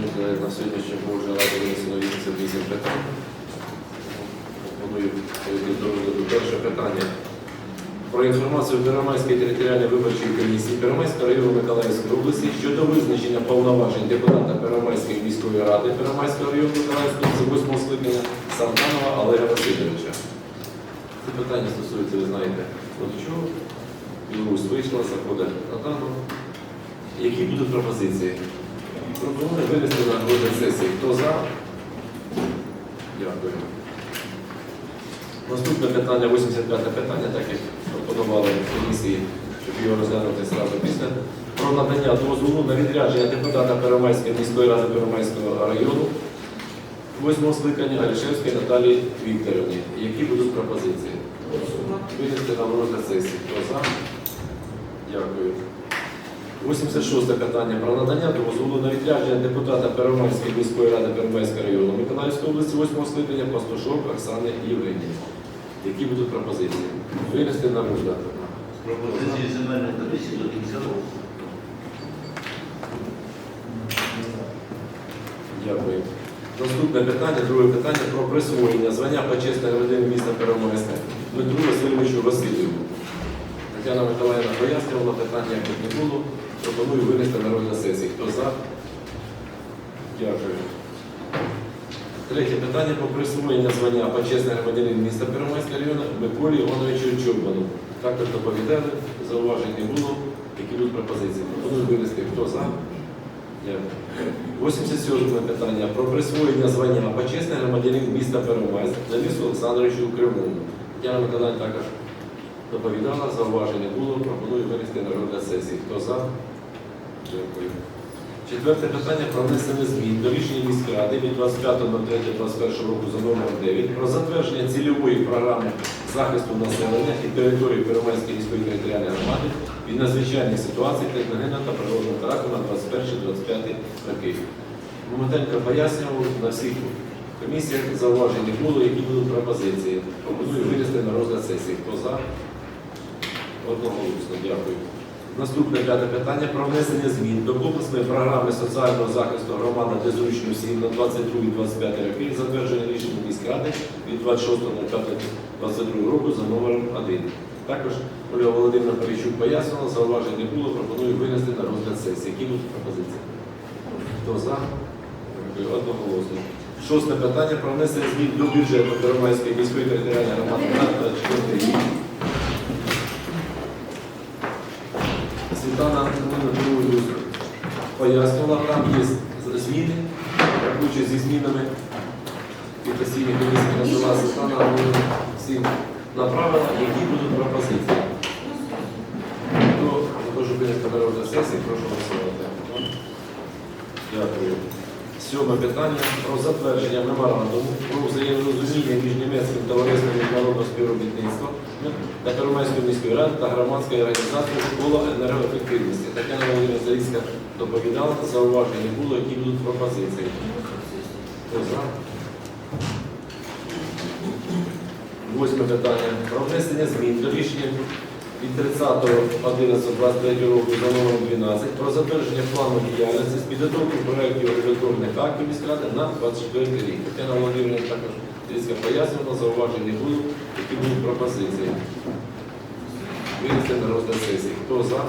На сьогоднішній вже раді винесено 88 питань. Пропоную перейти до. Перше питання. Про інформацію Первомайської територіальної виборчої комісії Первомайського району Миколаївської області щодо визначення повноважень депутата Первомайської міської ради Первомайського району Миколаївської області 8 скликання Сантанова Олега Васильовича. Це питання стосується, ви знаєте, от чого Білорусь вийшла, заходить на дану. Які будуть пропозиції? Пропоную винести на розгляд сесії. Хто за? Дякую. Наступне питання, 85 питання, так як пропонували комісії, щоб його розглянути зразу після. Про надання дозволу на відрядження депутата Первомайської міської ради Первомайського району 8 скликання Алішевської Наталії Вікторівні. Які будуть пропозиції? Винести на розгляд сесії. Хто за? Дякую. 86 питання про надання дозволу на відрядження депутата Первомайської міської ради Первомайського району Миколаївської області 8 скликання Пастушок Оксани Євгенії. Які будуть пропозиції? Винести на розгляд. Пропозиції земельної комісії до кінця року. Дякую. Наступне питання, друге питання про присвоєння звання почесної родини міста Первомайська Дмитру Васильовичу Васильєву. Тетяна Миколаївна пояснювала питання, як не було. Пропоную винести на розгляд сесії. Хто за? Дякую. Третє питання про присвоєння звання почесний громадянин міста Первомайського району Миколі Івановичу Чурбану. Також доповідали, зауважень не було. Які будуть пропозиції? Пропоную винести. Хто за? Дякую. 87 питання про присвоєння звання почесний громадянин міста Первомайськ Денису Олександровичу Кривому. Тетяна Миколаївна також доповідала, зауважень не було. Пропоную винести на розгляд сесії. Хто за? Дякую. Четверте питання про внесення змін до рішення міськради від 25.03.21 року за номером 9 про затвердження цільової програми захисту населення і території Первомайської міської територіальної громади від надзвичайних ситуацій техногенного та природного характеру на 21-25 роки. Моментенько пояснював на всіх комісіях зауважень було, які будуть пропозиції. Пропоную винести на розгляд сесії. Хто за? Одноголосно, дякую. Наступне п'яте питання про внесення змін до комплексної програми соціального захисту громади для зручно всім на 22-25 роки, затвердження рішення міськради від 26.05.22 року за номером 1. Також Ольга Володимирівна Парищук пояснювала, зауважень не було, пропоную винести на розгляд сесії. Які будуть пропозиції? Хто за? Одноголосно. Шосте питання про внесення змін до бюджету Первомайської міської територіальної громади на 24 рік. Світлана Антоновна пояснювала, там є зміни, рахуючи зі змінами і постійні комісії надала Світлана Антоновна всім направила, які будуть пропозиції. Хто за те, щоб винести на розгляд сесії, прошу голосувати. Дякую. Сьоме питання про затвердження меморандуму про взаєморозуміння між німецьким товариством міжнародного співробітництва Первомайської міської ради та громадської організації школа енергоефективності. Тетяна Володимирівна Зарізька доповідала, зауважень не було, які будуть пропозиції. Хто за? Восьме питання. Про внесення змін до рішення від 30.11.23 року за номером 12 про затвердження плану діяльності з підготовки проєктів регуляторних актів міськради на 24 рік. Тетяна Володимирівна також трішки пояснювала, зауважень не які будуть пропозиції. Винести на розгляд сесії. Хто за?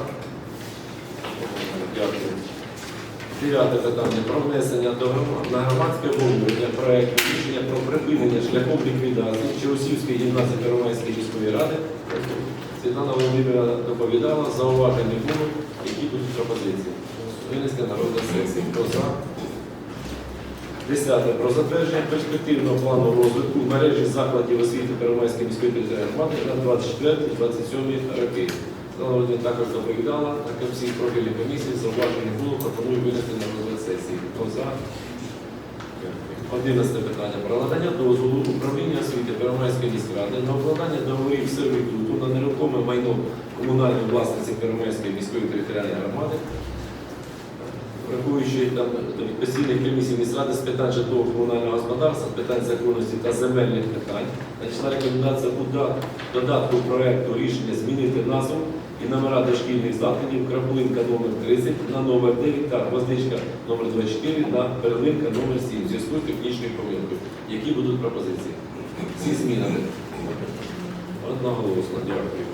Дякую. Дев'яте питання про внесення до на громадське обговорення проєкту рішення про припинення шляхом ліквідації Чаусівської гімназії Первомайської міської ради. Світлана Володимирівна доповідала, зауважень не було, які будуть пропозиції. Винести на розгляд сесії. Хто за? Десяте. Про затвердження перспективного плану розвитку мережі закладів освіти Первомайської міської територіальної громади на 24-27 роки. Світлана також доповідала, так як всіх профільних комісій, зауважень не було, пропоную винести на розгляд сесії. Хто за? Одинадцяте питання. Про надання дозволу управління освіти Первомайської міськради на укладання договорів сервітуту на нерухоме майно комунальної власниці Первомайської міської територіальної громади, враховуючи там постійних комісій міськради з питань житлового комунального господарства, з питань законності та земельних питань, надійшла рекомендація у додатку проекту рішення змінити назву і номера дошкільних закладів Крапулинка номер 30 на номер 9 та Гвоздичка номер 24 на Перлинка номер 7 в зв'язку з технічною помилкою. Які будуть пропозиції? Всі змінами. Одноголосно, дякую.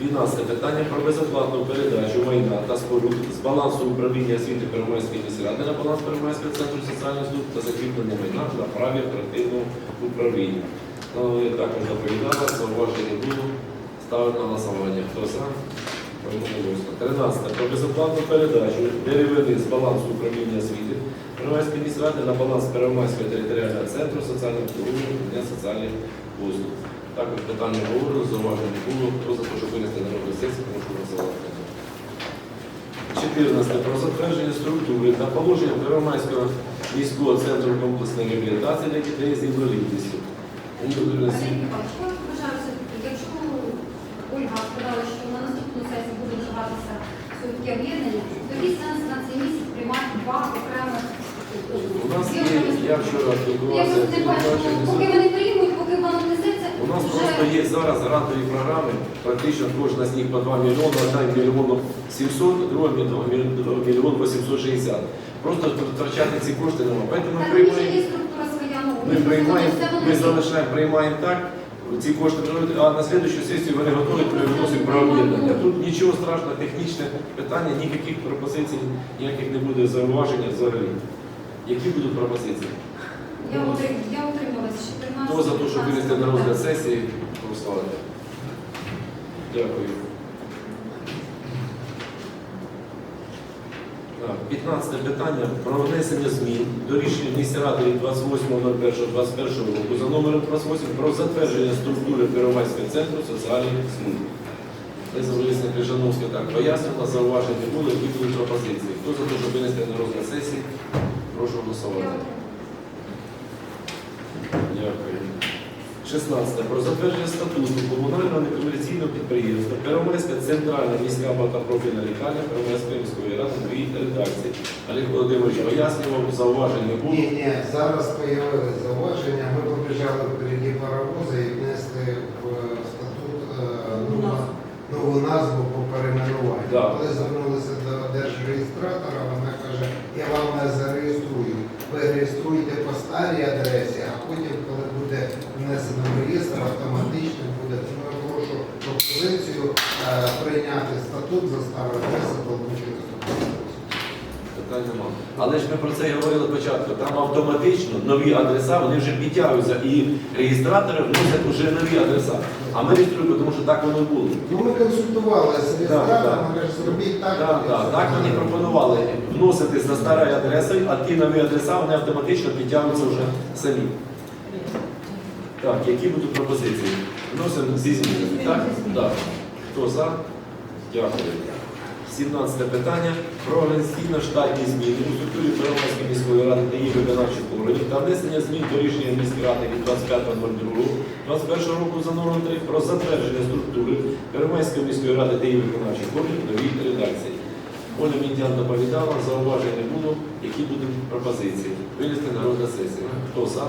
12 питання про безоплатну передачу майна та споруд з балансу управління освіти Первомайської міськради на баланс Первомайського центру соціальних служб та закріплення майна на праві оперативного управління. Ну, я також доповідала, зауваження буду. Ставлю на голосування. Хто за? Одноголосно. 13. Про безоплатну передачу деревини з балансу управління освіти Первомайської міськради на баланс Первомайського територіального центру соціальних для соціальних послуг. Також питання говорили, зауважень не було. Хто за те, щоб винести на розгляд сесії, прошу голосувати. 14. Про затвердження структури та положення Первомайського міського центру комплексної реабілітації для дітей з інвалідністю. Михайлович, я вважаю, якщо Ольга сказала, що на наступну сесію буде вживатися все-таки об'єднання, тоді сенс на цей місяць приймати два окремих У нас є, я вчора Я спілкувався просто не бачу, поки вони приймуть, поки У нас просто є зараз грантові програми, практично кожна з них по 2 мільйони, одна мільйон 700, друга мільйон 860. Просто втрачати ці кошти немає. Тому ми приймаємо, ну, ми приймаємо, ми залишаємо, приймаємо так, ці кошти, беруть, а на слідчу сесію вони готові, виносимо про об'єднання. Тут нічого страшного, технічне питання, ніяких пропозицій, ніяких не буде зауваження взагалі. Які будуть пропозиції? Я утрималась, я утрималась з 14 Хто за те, щоб винести на розгляд сесії, прославити. Дякую. Так, 15 питання про внесення змін до рішення міської ради від 28.01.21 року за номером 28 про затвердження структури Первомайського центру соціальних служб. Борисівна Крижановська так пояснила, зауважень не було, які будуть пропозиції. Хто за те, щоб винести на розгляд сесії, прошу голосувати. Дякую. 16. Про затвердження статуту комунального некомерційного підприємства Первомайська центральна міська багатопрофільна лікарня Первомайської міської ради дві редакції. Олег Володимирович пояснював, зауважень не було. Ні, ні, зараз появились зауваження. Ми побіжали впереді паровоза і внесли в статут е, нову, нову назву по перейменуванню. Да. Коли звернулися до держреєстратора, вона каже, я вам не зареєструю. Ви реєструєте по старій адресі, а потім, коли буде внесено в реєстр, автоматично буде. Тому я прошу пропозицію е, прийняти статут за старою адресою долучити Але ж ми про це і говорили спочатку. Там автоматично нові адреса, вони вже підтягуються і реєстратори вносять вже нові адреса. А ми реєструємо, тому що так воно було. Ну, ми консультувалися з Да, да. каже, зробіть так. Так, так, так вони пропонували вносити за старою адресою, а ті нові адреса вони автоматично підтягуються вже самі. Так, які будуть пропозиції? Вносимо зі. Так? Так. Хто за? Дякую. 17 питання про організаційно-штатні зміни у структурі Первомайської міської ради та її виконавчих органів та внесення змін до рішення міської ради від 25.02.21 року за номером 3 про затвердження структури Первомайської міської ради та її виконавчих органів новій редакції. Оля Міндян доповідала, зауважень не було, які будуть пропозиції. Винести на розгляд сесії. Хто за?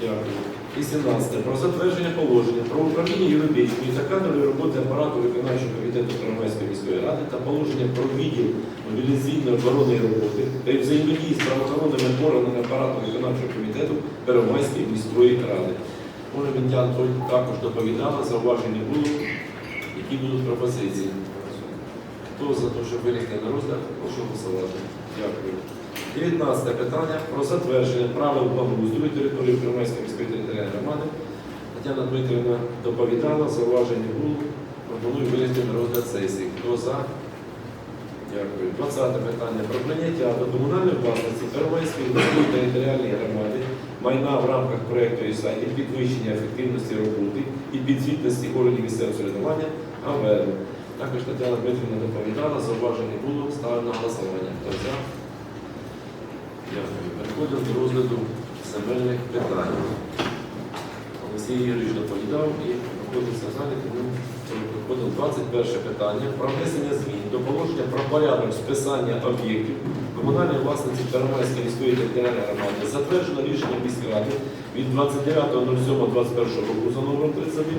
Дякую. 18. Про затвердження положення про управління юридичної та кадрової роботи апарату виконавчого комітету Первомайської міської ради та положення про відділ мобілізаційної оборонної роботи та взаємодії з правоохоронними органами апарату виконавчого комітету Первомайської міської ради. Оля Мінтян також доповідала, зауважень не було. Які будуть пропозиції? Хто за те, щоб винести на розгляд, прошу голосувати. Дякую. 19 питання про затвердження правил благоустрою території Первомайської міської територіальної громади. Тетяна Дмитрівна доповідала, зауважень не було. Пропоную винести на розгляд сесії. Хто за? Дякую. 20 питання про прийняття до комунальної власності Первомайської міської територіальної громади майна в рамках проєкту ІСАДі підвищення ефективності роботи і підзвітності органів місцевого самоврядування АВР. Також Тетяна Дмитрівна доповідала, зауважень не було, ставлю на голосування. Хто за? Переходимо до розгляду земельних питань. Олексій Юрійович доповідав і знаходиться в залі, тому переходимо 21 питання про внесення змін до положення про порядок списання об'єктів комунальної власниці Первомайської міської територіальної громади, затверджено рішення міської ради від 29.07.21 року за номером 31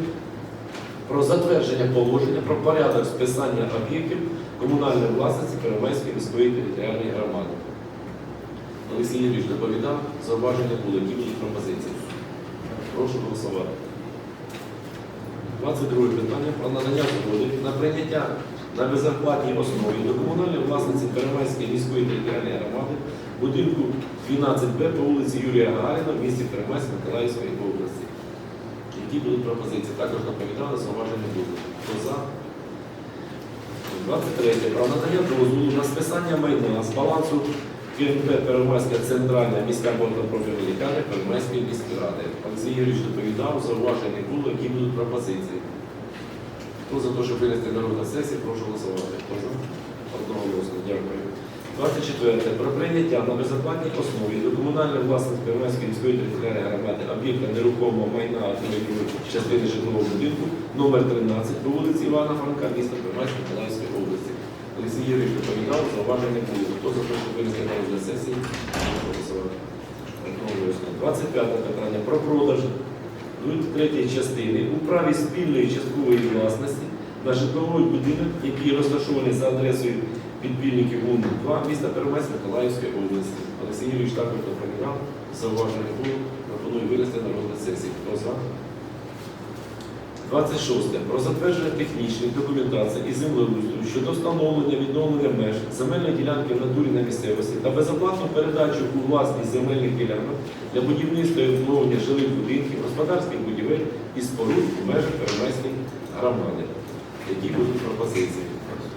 про затвердження положення про порядок списання об'єктів комунальної власності Первомайської міської територіальної громади. Олексій Юрійович доповідав, зауваження були, будуть пропозиції. Прошу голосувати. 22 питання про надання згоди на прийняття на безоплатній основі до комунальної власниці Первомайської міської територіальної громади будинку 12Б по вулиці Юрія Гагаріна в місті Первомайськ Миколаївської області. Які будуть пропозиції? Також доповідали, зауваження будуть. Хто за? 23. Про надання дозволу на списання майна з балансу КНП Первомайська центральна міська багатопрофільна лікарня Первомайської міської ради. Олексій Юрійович доповідав, зауваження було, які будуть пропозиції. Хто за те, щоб винести на сесії, прошу голосувати. Хто за? Одноголосно. Дякую. 24. Про прийняття на безоплатній основі до комунальної власності Первомайської міської територіальної громади об'єкта нерухомого майна автомобільної частини житлового будинку номер 13 по вулиці Івана Франка, міста Первомайськ Миколаївської області. Олексій Юрійович доповідав, зауваження було. Хто за те, на розгляд сесії, голосувати. Одноголосно. 25 питання про продаж третьої частини у праві спільної часткової власності на житловий будинок, який розташований за адресою підпільників ГУН 2 міста Первомайськ Миколаївської області. Олексій Юрійович також доповідав, зауваження було, пропоную винести на розгляд сесії. Хто за? 26. Про затвердження технічних документацій і землеустрою щодо встановлення відновлення меж земельної ділянки в натурі на місцевості та безоплатну передачу у власність земельних ділянок для будівництва і обслуговування жилих будинків, господарських будівель і споруд у межах Первомайської громади. Які будуть пропозиції?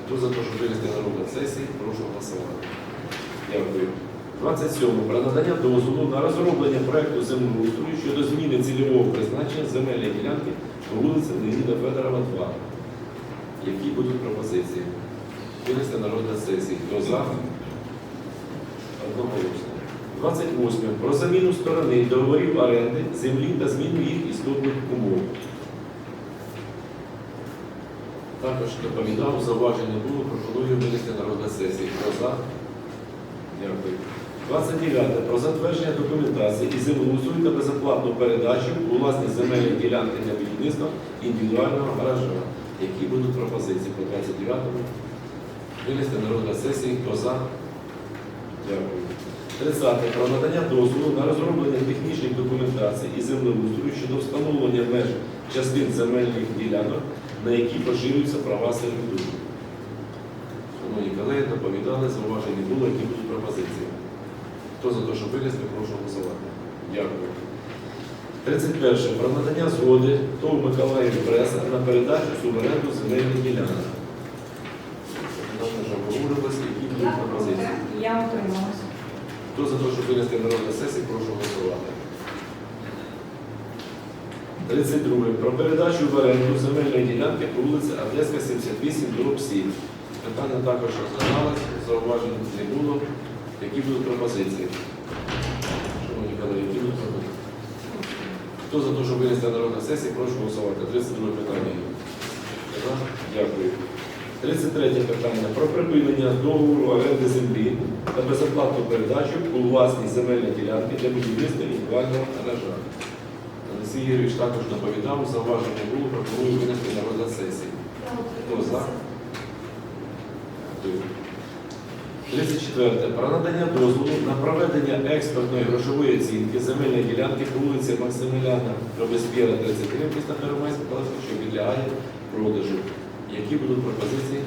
Хто за те, щоб винести на сесії, прошу голосувати. Дякую. 27. Про надання дозволу на розроблення проекту землеустрою щодо зміни цільового призначення земельної ділянки по вулиці Леоніда Федорова, 2. Які будуть пропозиції? Винести на розгляд сесії. Хто за? Одноголосно. 28. Про заміну сторони договорів оренди землі та зміну їх істотних умов. Також доповідав, зауваження було, пропоную винести на розгляд сесії. Хто за? Дякую. 29. Про затвердження документації і землеустрою та безоплатну передачу у власність земельної ділянки для будівництва індивідуального гаража. Які будуть пропозиції по 29-му? Винести на розгляд сесії. Хто за? Дякую. 30. Про надання дозволу на розроблення технічних документацій і землеустрою щодо встановлення меж частин земельних ділянок, на які поширюються права сервітуту. Шановні колеги, доповідали, зауваження було, які будуть пропозиції. Хто за те, щоб винести, прошу голосувати. Дякую. 31. Про надання згоди ТОВ Миколаїв Преса на передачу суверенду земельних ділянок. Нам вже обговорювалося, які Я будуть пропозиції. Я утрималася. Хто за те, щоб винести на розгляд сесії, прошу голосувати. 32. Про передачу в оренду земельної ділянки по вулиці Одеська, 78, дроб 7. Питання також розглядалось, зауважень не було. Які будуть пропозиції? Шановні колеги, які будуть пропозиції? Хто за те, щоб винести на розгляд сесії, прошу голосувати. 32 питання. Дякую. 33 питання про припинення договору оренди землі та безоплатну передачу у власність земельної ділянки для будівництва індивідуального гаража. Олексій Юрійович також доповідав, зауваження було, пропоную винести на розгляд сесії. Хто за? Утрималася. Дякую. 34. Про надання дозволу на проведення експертної грошової оцінки земельної ділянки по вулиці Максиміляна Робеспєра, 33, міста Первомайська, що підлягає продажу. Які будуть пропозиції?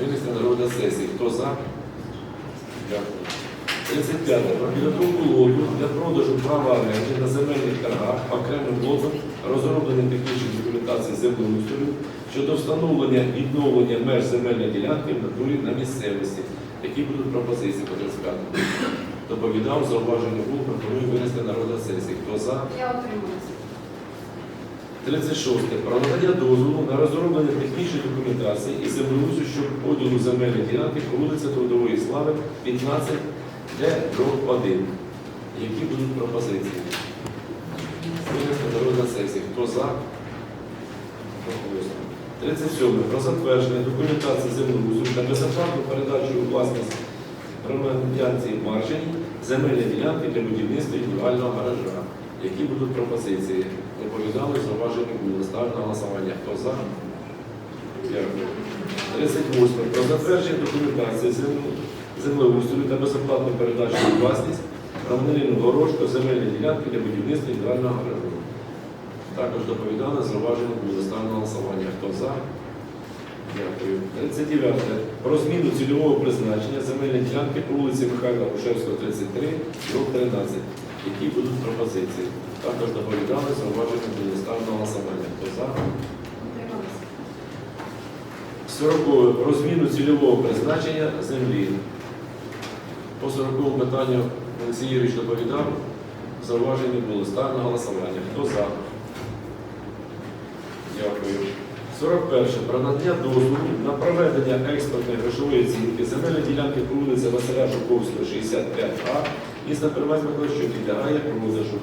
Винести на розгляд сесії. Хто за? Дякую. 35. Про підготовку лоту для продажу права на земельних торгах окремим лотом розроблені технічні документації землеустрою щодо встановлення відновлення меж земельної ділянки в натурі на місцевості. Які будуть пропозиції по 35? Доповідав, зауваження був, пропоную винести на сесії. Хто за? Я утрималася. 36. Про надання дозволу на розроблення технічної документації і землеустрою щодо поділу земельної ділянки по вулиці Трудової Слави, 15, де дроб 1. Які будуть пропозиції? Винести на сесії. Хто за? Одноголосно. 37. Про затвердження документації землеустрою та безоплатну передачу у власність громадянці Маржині земельної ділянки для будівництва індивідуального гаража. Які будуть пропозиції? Доповідали, зауважені були. Ставлю на голосування. Хто за? Дякую. 38. Про затвердження документації землеустрою та безоплатну передачу у власність громадянину Горошко земельні ділянки для будівництва індивідуального гаражу. Також доповідали, зауважені були. Ставлю на голосування. Хто за? Дякую. 39. Про зміну цільового призначення земельної ділянки по вулиці Михайла Грушевського, 33, дроб 13. Які будуть пропозиції? Також доповідали, зауважені були. Ставлю на голосування. Хто за? 40. Про зміну цільового призначення землі. По 40 питанню Олексій Юрійович доповідав. Зауважені були. Ставлю голосування. Хто за? Дякую. 41. Про надання дозволу на проведення експортної грошової оцінки земельної ділянки по вулиці Василя Жуковського, 65А, міста Первець Миколаївич, що підлягає продажу.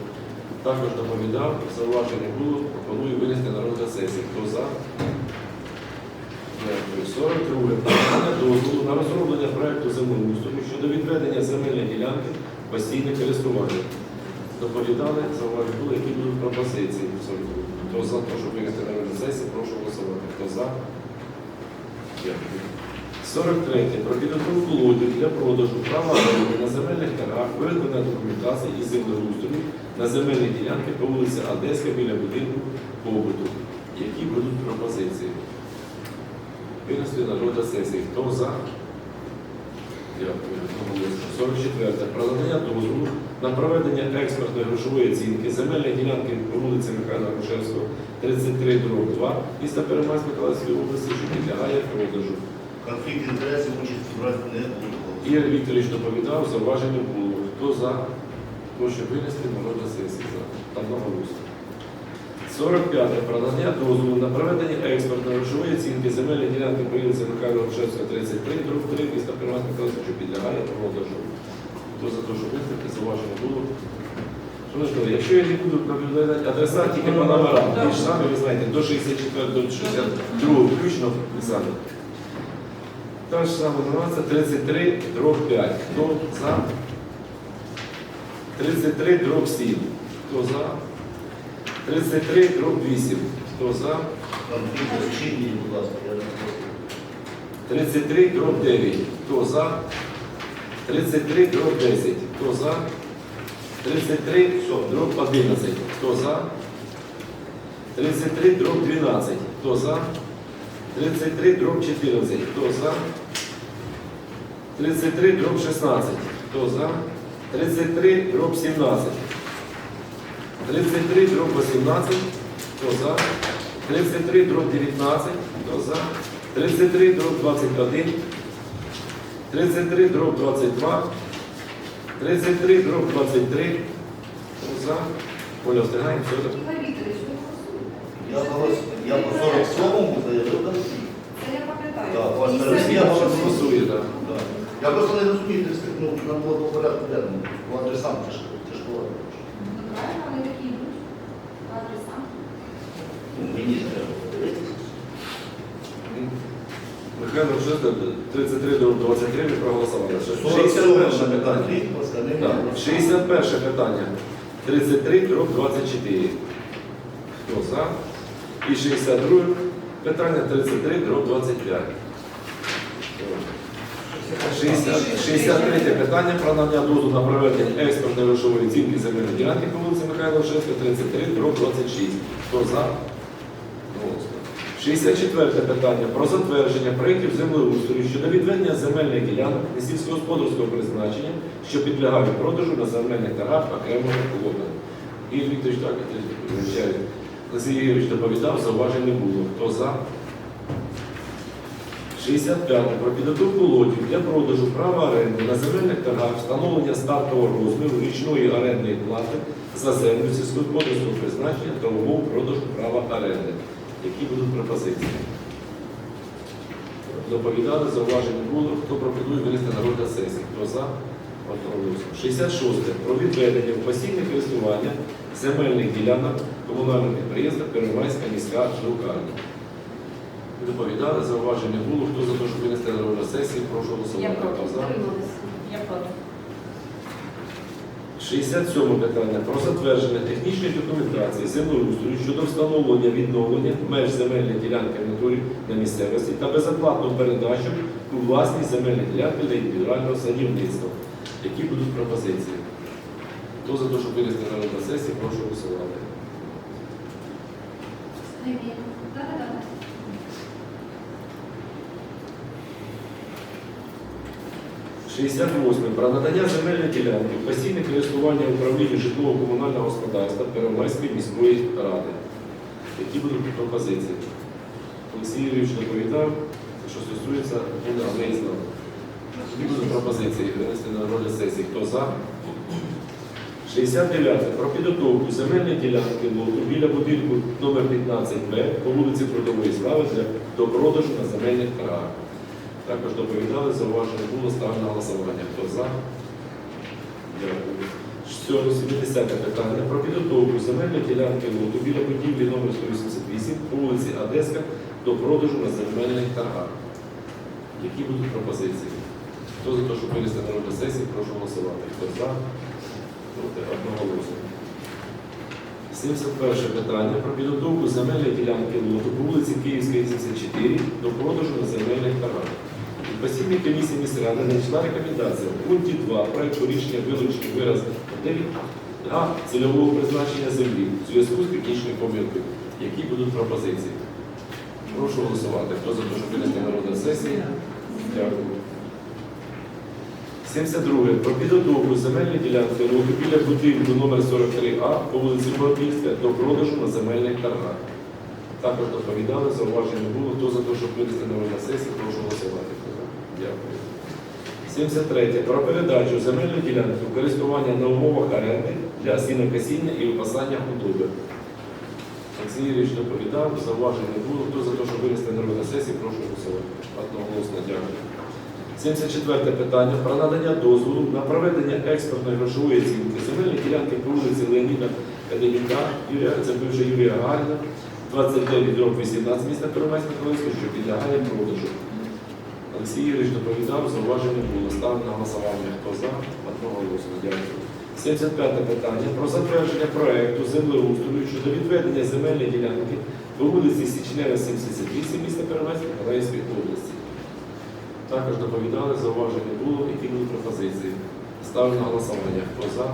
Також доповідав, зауваження було, пропоную винести на розгляд сесії. Хто за? Дякую. 42. Надання дозволу на розроблення проекту землеустрою щодо відведення земельної ділянки постійне користування. Доповідали, зауваження були, які будуть пропозиції. Хто за те, щоб винести на розгляд сесії, прошу голосувати. Хто за? Дякую. 43. Про підготовку лотів для продажу права оренди на земельних торгах, виготовлення документації і землеустрою на земельні ділянки по вулиці Одеська біля будинку побуту. Які будуть пропозиції? Винесли на розгляд сесії. Хто за? Дякую. Одноголосно. 44. Про надання дозволу на проведення експортної грошової оцінки земельної ділянки по вулиці Михайла Грушевського, 33 дроб 2, міста Перемайськ Миколаївської області, що підлягає продажу. Конфлікт інтересів участі брати не було. Ігор Вікторович доповідав, зауваження було. Хто за? Прошу винести на розгляд сесії. За. Одноголосно. 45. Про надання дозволу на проведення експортної грошової оцінки земельної ділянки по вулиці Михайла Грушевського, 33 дроб 3, міста Перемайськ Миколаївський, що підлягає продажу. Хто за те, що виставити, зауваження було? Шановні якщо я не буду наблюдати адреса тільки по номерам, ті ж самі, ви знаєте, до 64, до 62 включно писали. Та ж сама нумерація 33 дроб 5. Хто за? 33 дроб 7. Хто за? 33 дроб 8. Хто за? Будь ласка, я 33 дроб 9. Хто за? 33 дроб 10. Хто за? 33 дроб 11. Хто за? 33 дроб 12. Хто за? 33 дроб 14. Хто за? 33 дроб 16. Хто за? 33 дроб 17. 33 дроб 18. Хто за? 33 дроб 19. Хто за? 33 дроб 21. 33 дроб 22. 33 дроб 23. Хто за? Оля, встигаємо все? Ігор Вікторович, ви? Я по 47-му заявив до всіх. Це я пам'ятаю. Так, у вас І це- я голос- Голосує, так. Да. Я просто не розумію, ти ну, нам було по порядку денному. По адресам тяжко. тяжко. Ну, правильно, вони такі йдуть. По адресам. Ну, Мені треба. Михайло Шестер, 33 до 23 ми проголосували. 61 питання. конфлікт, остальне Так, 61 питання. 33 дроб 24. Хто за? І 62 питання 33 дроб 25. 63 питання про надання дозволу на проведення експортної грошової оцінки земельної ділянки по вулиці Михайла Шевська, 33 дроб 26. Хто за? Голосно. 64 питання про затвердження проєктів землеустрою щодо відведення земельних ділянок і сільськогосподарського призначення, що підлягають продажу на земельних торгах окремого колони. Ігор Вікторович, так. Олексій Ігорович доповідав, зауважень не було. Хто за? 65. Про підготовку лотів для продажу права оренди на земельних торгах, встановлення стартового розміру річної орендної плати за землю сільськогосподарського призначення та умов продажу права оренди. Які будуть пропозиції? Доповідали, зауваження було. Хто пропонує винести на розгляд сесії? Хто за? Одноголосно. 66. Про відведення в постійне користування земельних ділянок комунального підприємства Первомайська міська друкарня. Доповідали, зауваження було. Хто за те, щоб винести на розгляд сесії, прошу голосувати. Хто за? Я проти. 67 питання про затвердження технічної документації землеустрою щодо встановлення відновлення меж земельної ділянки натурі на місцевості та безоплатну передачу у власність земельної ділянки для індивідуального садівництва. Які будуть пропозиції? Хто за те, щоб винести на сесії, прошу голосувати. 68. Про надання земельної ділянки в постійне користування управління житлово-комунального господарства Первомайської міської ради. Які будуть пропозиції? Олексій Юрійович доповідав, що стосується ну. Які будуть пропозиції винести на розгляд сесії? Хто за? 69. Про підготовку земельної ділянки лоту біля будинку номер 15Б по вулиці Трудової Слави до продажу на земельних торгах. Також доповідали, зауваження було ставлено на голосування. Хто за? Дякую. Сьоме, 70 питання про підготовку земельної ділянки лоту біля будівлі номер 188 по вулиці Одеська до продажу на земельних торгах. Які будуть пропозиції? Хто за те, щоб винести на розгляд сесії, прошу голосувати. Хто за? Проти одноголосно. 71 питання про підготовку земельної ділянки лоту по вулиці Київська, 84 до продажу на земельних торгах. Постійної комісії міськради надійшла рекомендація в пункті 2 проекту рішення вилучити вираз 9 а цільового призначення землі в зв'язку з технічною помилкою. Які будуть пропозиції? Прошу голосувати. Хто за те, щоб винести на розгляд сесії? Дякую. 72. Про підготовку земельної ділянки лоту біля будинку номер 43А по вулиці Бабільська до продажу на земельних торгах. Також доповідали, зауважень не було. Хто за те, щоб винести на розгляд сесії, прошу голосувати. Дякую. 73. Про передачу земельної ділянки у користування на умовах оренди для сінокосіння і випасання худоби. Олексій Юрійович доповідав, зауважень не було. Хто за те, щоб винести на сесії, прошу голосувати. Одноголосно дякую. 74 питання про надання дозволу на проведення експертної грошової оцінки земельної ділянки по вулиці Леоніда Каденюка, Юрія, це бивша Юрія Гагаріна, 29 дроб 18 міста Первомайська що підлягає продажу. Олексій Юрійович доповідав, зауваження було. Ставлено на голосування. Хто за? Одного голосу. Дякую. 75 питання про затвердження проекту землеустрою щодо відведення земельної ділянки по вулиці Січнева, 78 міста Первомайська Хмельницької області. Також доповідали, зауваження було, які були пропозиції. Ставлю на голосування. Хто за?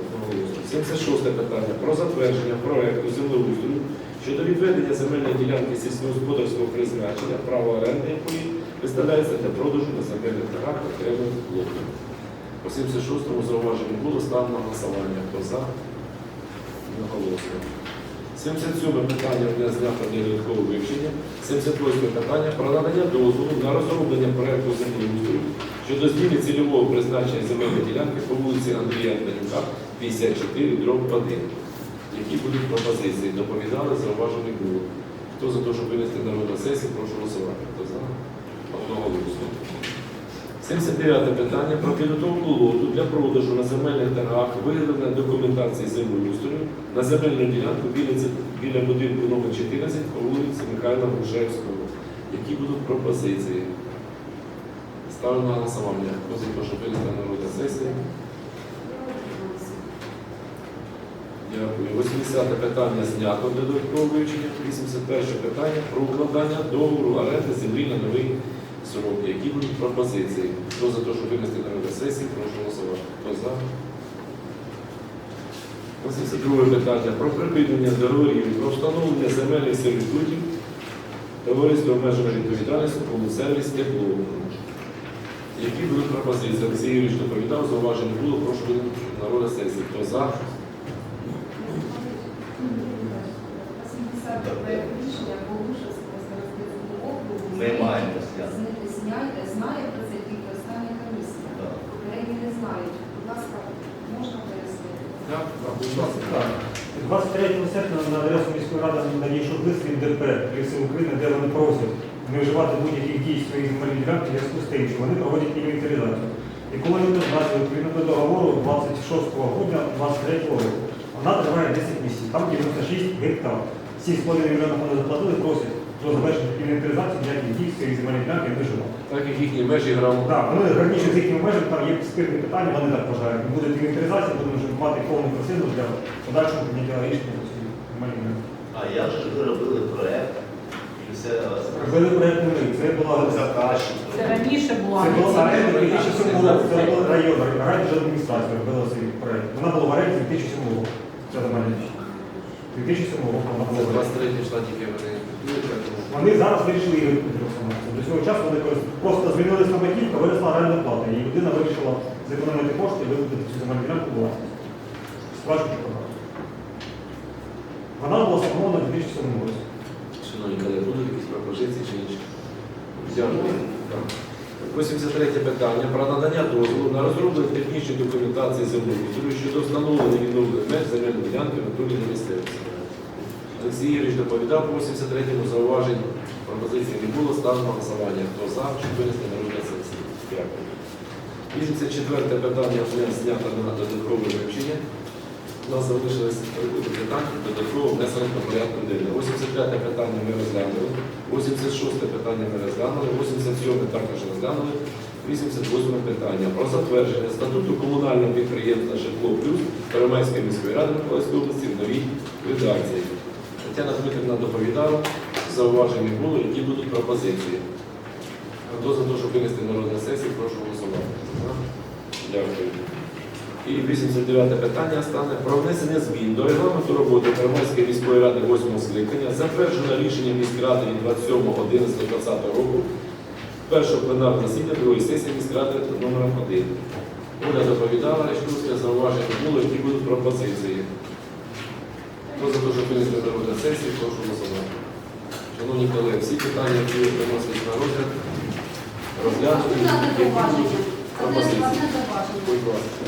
Одноголосно. 76 питання про затвердження проекту землеустрою щодо відведення земельної ділянки сільськогосподарського призначення, право оренди якої виставляється для продажу на земельних торгах окремих блоків. По 76-му зауваженню було ставлено на голосування. Хто за? Одноголосно. 77 питання для знято для додаткового вивчення. 78 питання про надання дозволу на розроблення проекту землеустрою щодо зміни цільового призначення земельної ділянки по вулиці Андрія Антонюка, 54, дроб 1. Які будуть пропозиції? Доповідали, зауважені було. Хто за те, щоб винести на сесії, прошу голосувати. Хто за? Одного голосу. 79 питання про підготовку лоту для продажу на земельних торгах, виявлення документації землеустрою на земельну ділянку біля, біля будинку номер 14 по вулиці Михайла Грушевського. Які будуть пропозиції? Ставлю на голосування. Хто за те, щоб винести на розгляд сесії? Дякую. 80 питання знято для додаткового вивчення. 81 питання про укладання договору оренди землі на новий сроки, які будуть пропозиції. Хто за те, щоб винести на розгляд сесії, прошу голосувати. Хто за? 82 питання про припинення договорів про встановлення земельних сервітутів товариство обмеженої відповідальності полусервіс тепло. Які будуть пропозиції? Олексій Юрійович доповідав, зауважень не було, прошу на роль сесії. Хто за? 80 23 серпня на адресу міської ради надійшов лист від ДП Ліси України, де вони просять не вживати будь-яких дій своїх земельних ділянок в зв'язку з тим, що вони проводять інвентаризацію. І коли вони назвали відповідно до договору 26 грудня 23 року, вона триває 10 місяців, там 96 гектар. 7,5 мільйонів вони заплатили, просять, до завершення інвентаризації ніяких дій з цієї земельної ділянки не вживати. Так як їхні межі грам. Так, вони раніше з їхніми межами, там є спірні питання, вони так вважають. Буде інвентаризація, будемо вже мати повну картину для подальшого прийняття рішення по цій земельній ділянці. А як же ви робили проект? І все Робили проєкт не ми, це була заказчик. Це раніше була. Це було оренда 2007 року, це була район, райдержадміністрація робила цей проєкт. Вона була в оренді 2007 року. Ця земельна ділянка. 2007 року вона була 23 числа тільки вони Вони зараз вирішили її виконати. До цього часу вони просто змінилися на батьківка, виросла орендна плата. І людина вирішила зекономити кошти і викупити цю земельну ділянку власність. Сплачуючи податки. Вона була сформована в 2007 році. Шановні колеги, будуть якісь пропозиції чи інші? Дякую. 83 питання про надання дозволу на розроблення технічної документації землеустрою щодо встановлення відновлення меж земельної ділянки на місцевості. Олексій Юрійович доповідав по 83-му зауважень. Пропозиції не було, ставимо голосування. Хто за, щоб винести на сесії. Дякую. 84 питання знято на додаткове вивчення. У нас залишилось питання додатково внесено до порядку денного. 85 питання ми розглянули, 86 питання ми розглянули, 87 також розглянули, 88 питання про затвердження статуту комунального підприємства Житло Плюс Перемайської міської ради Миколаївської області в новій редакції. Тетяна Дмитрівна доповідала, зауваження було, які будуть пропозиції. Хто за те, щоб винести на розгляд сесії, прошу голосувати. Дякую. І 89 питання стане про внесення змін до регламенту роботи Первомайської міської ради 8 скликання, затверджено рішення міськради від 27.11.2020 року, першого пленарного засідання другої сесії міськради номер 1. Оля доповідала, Речківське зауваження було, які будуть пропозиції. Хто за те, щоб винести на розгляд сесії, прошу голосувати. Шановні колеги, всі питання, які ви приносять на розгляд, розглянути. Будь ласка.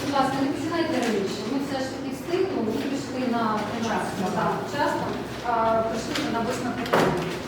Будь ласка, не починайте раніше. Ми все ж таки встигли, ми пішли на 13, так, вчасно, а прийшли на 8 питання.